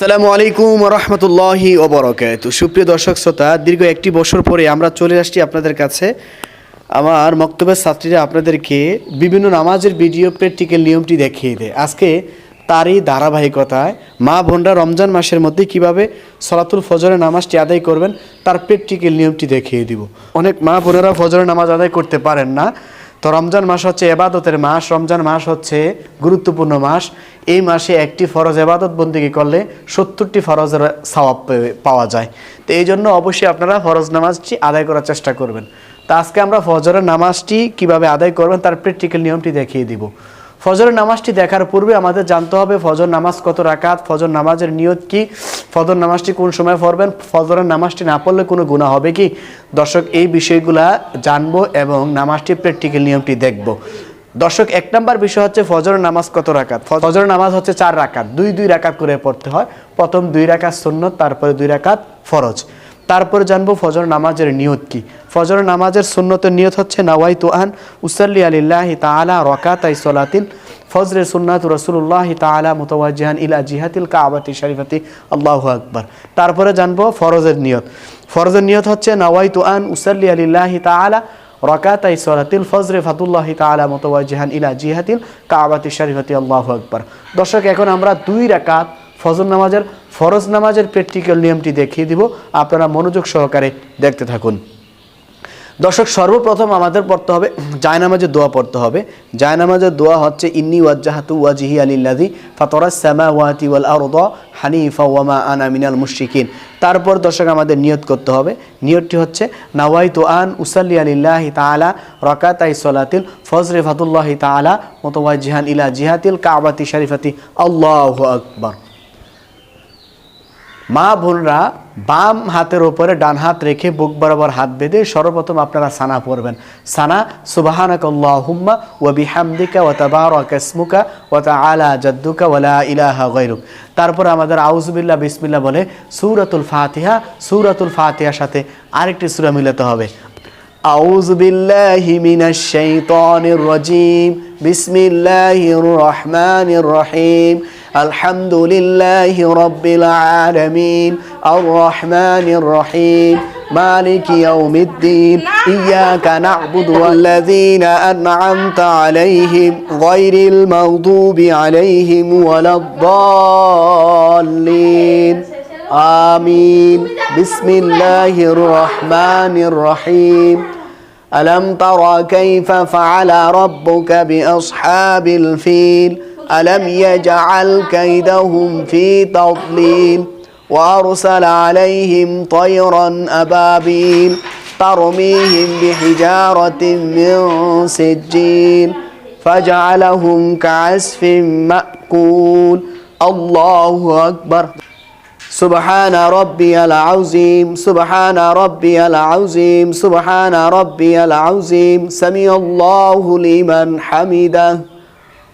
সালামু আলাইকুম রহমতুল্লাহি ওবরকাত সুপ্রিয় দর্শক, শ্রোতা, দীর্ঘ একটি বছর পরে আমরা চলে আসছি আপনাদের কাছে। আমার মক্তব্যের ছাত্রীরা আপনাদেরকে বিভিন্ন নামাজের ভিডিও প্র্যাকটিক্যাল নিয়মটি দেখিয়ে দেয়। আজকে তারই ধারাবাহিকতায় মা বোনরা রমজান মাসের মধ্যে কীভাবে সলাতুল ফজরের নামাজটি আদায় করবেন, তার প্র্যাকটিক্যাল নিয়মটি দেখিয়ে দিব। অনেক মা বোনেরা ফজরের নামাজ আদায় করতে পারেন না। তো রমজান মাস হচ্ছে এবাদতের মাস। রমজান মাস হচ্ছে গুরুত্বপূর্ণ মাস। এই মাসে একটি ফরজ এবাদত বন্দিকে করলে সত্তরটি ফরজের সওয়াব পাওয়া যায়। তো এই জন্য অবশ্যই আপনারা ফরজ নামাজটি আদায় করার চেষ্টা করবেন। তো আজকে আমরা ফজরের নামাজটি কীভাবে আদায় করবেন তার প্র্যাকটিক্যাল নিয়মটি দেখিয়ে দিব। ফজরের নামাজটি দেখার পূর্বে আমাদের জানতে হবে ফজর নামাজ কত রাকাত, ফজর নামাজের নিয়ত কি, ফজর নামাজটি কোন সময় পড়বেন, ফজরের নামাজটি না পড়লে কোনো গুণা হবে কি? দর্শক, এই বিষয়গুলা জানব এবং নামাজটি প্র্যাকটিক্যাল নিয়মটি দেখব। দর্শক, এক নম্বর বিষয় হচ্ছে ফজরের নামাজ কত রাকাত? ফজরের নামাজ হচ্ছে চার রাকাত। দুই দুই রাকাত করে পড়তে হয়। প্রথম দুই রাকাত সুন্নত, তারপরে দুই রাকাত ফরজ। তারপরে জানব ফজর নামাজের নিয়ত কি। ফজর নামাজের সুন্নতের নিয়ত হচ্ছে নাওয়াই তুহান উসাল্লি আলিল্লাহি তাআলা রকাতাই সলাতিল ফজরের সুন্নাত রসুল্লাহ তাআলা মুতাওয়াজ্জিহান ইলা জিহাতিল কাবাতি শরীফাতি। আল্লাহু আকবর। তারপরে জানব ফরজের নিয়ত। ফরজের নিয়ত হচ্ছে নাওয়াই তুহান উসাল্লি আলিল্লাহি তাআলা রকাতাই সলাতিল ফজরে ফাতুল্লাহ তাআলা মুতাওয়াজ্জিহান ইলা জিহাতিল কাবাতি শরীফাতি। আল্লাহু আকবার। দর্শক, এখন আমরা দুই রাকাত ফজর নামাজের ফরজ নামাজের প্র্যাকটিক্যাল নিয়মটি দেখিয়ে দিব। আপনারা মনোযোগ সহকারে দেখতে থাকুন। দর্শক, সর্বপ্রথম আমাদের পড়তে হবে জায়নামাজের দোয়া পড়তে হবে। জায়নামাজের দোয়া হচ্ছে, ইন্নি ওয়াজ্জাহাতু ওয়াজিহি আলিল্লাযি ফাতারাস সামাওয়াতি ওয়াল আরদা হানিফা ওয়া মা আনা মিনাল মুশরিকিন। তারপর দর্শক, আমাদের নিয়ত করতে হবে। নিয়তটি হচ্ছে, নাওয়াইতু আন উসাল্লি আলিল্লাহি তাআলা রাকাতাই সলাতিল ফজরে ফাতুল্লাহি তাআলা মুতাওয়াজ্জিহান ইলা জিহাতিল কাবাতি শরীফাতি আল্লাহু আকবার। মা বোনরা বাম হাতের ওপরে ডান হাত রেখে বুক বরাবর হাত বেঁধে সর্বপ্রথম আপনারা সানা পড়বেন সানা সুবাহানাক আল্লাহুম্মা ওয়া বিহামদিকা ওয়া তাবারাকা ইসমুকা ওয়া তাআলা জাদ্দুকা ওয়া লা ইলাহা গায়রুক তারপর আমাদের আউযুবিল্লাহ বিসমিল্লাহ বলে সূরাতুল ফাতিহা সূরাতুল ফাতিহার সাথে আরেকটি সূরা মিলাতে হবে أعوذ بالله من الشيطان الرجيم بسم الله الرحمن الرحيم الحمد لله رب العالمين الرحمن الرحيم مالك يوم الدين إياك نعبد والذين أنعمت عليهم غير المغضوب عليهم ولا الضالين. آمين. بسم الله الرحمن الرحيم. ألم تر كيف فعل ربك بأصحاب الفيل؟ ألم يجعل كيدهم في تضليل وأرسل عليهم طيرا أبابيل ترميهم بحجارة من سجيل فجعلهم كعسف مأكول. الله أكبر. سبحان ربي العظيم سبحان ربي العظيم سبحان ربي العظيم. سمع الله لمن حمده.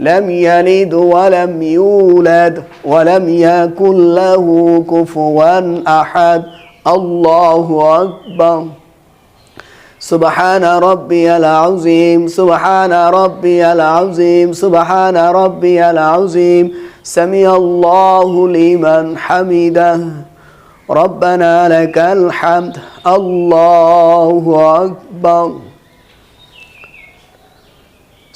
لم يلد ولم يولد ولم يكن له كفوا أحد. الله أكبر. سبحان ربي العظيم. سبحان ربي العظيم. سبحان ربي العظيم. سمع الله لمن حمده. ربنا لك الحمد. الله أكبر.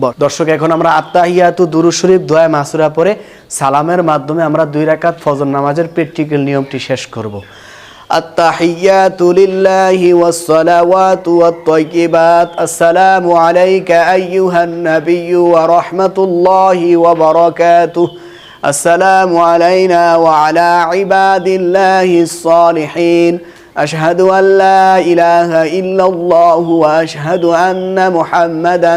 ব- দর্শক এখন আমরা আত্মাহিয়াতু দুরু শরীফ দোয়া মাসুরা পরে সালামের মাধ্যমে আমরা দুই রাকাত ফজর নামাজের প্র্যাকটিক্যাল নিয়মটি শেষ করব التحيات لله والصلوات والطيبات السلام عليك أيها النبي ورحمة الله وبركاته السلام علينا وعلى عباد الله الصالحين أشهد أن لا إله إلا الله وأشهد أن محمدًا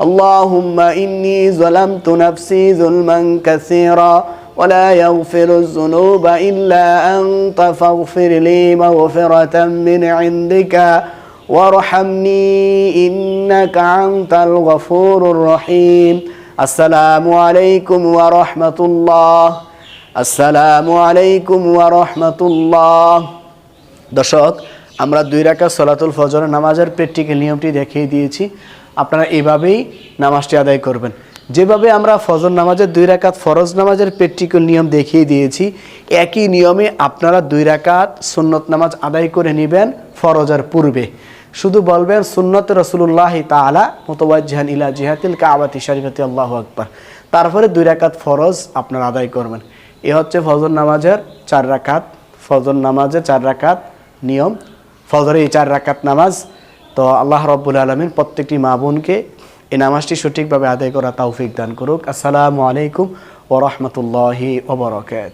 اللهم اني ظلمت نفسي ظلما كثيرا ولا يغفر الذنوب الا انت فاغفر لي مغفره من عندك وارحمني انك انت الغفور الرحيم السلام عليكم ورحمه الله আসসালামু আলাইকুম ওয়া রাহমাতুল্লাহ দর্শক আমরা দুই রাকাত সলাতুল ফজরের নামাজের প্র্যাকটিক্যাল নিয়মটি দেখিয়ে দিয়েছি আপনারা এভাবেই নামাজটি আদায় করবেন। যেভাবে আমরা ফজর নামাজের দুই রাকাত, ফরজ নামাজের প্র্যাকটিক্যাল নিয়ম দেখিয়ে দিয়েছি, একই নিয়মে আপনারা দুই রাকাত সুন্নত নামাজ আদায় করে নেবেন ফরজের পূর্বে। শুধু বলবেন, সুন্নত রসুল্লাহ তালা মোতওয়াজ্জাহান ইলা জিহাতিল কাবাতি শরীফতি, আল্লাহ আকবার। তারপরে দুই রাকাত ফরজ আপনারা আদায় করবেন। এ হচ্ছে ফজর নামাজের চার রাকাত। ফজর নামাজের চার রাকাত নিয়ম। ফজরে এই চার রাকাত নামাজ তো আল্লাহ রব্বুল আলমিন প্রত্যেকটি মা বোনকে এই নামাজটি সঠিকভাবে আদায় করা তৌফিক দান করুক। আসসালামু আলাইকুম ও রহমতুল্লাহি ওবরকাত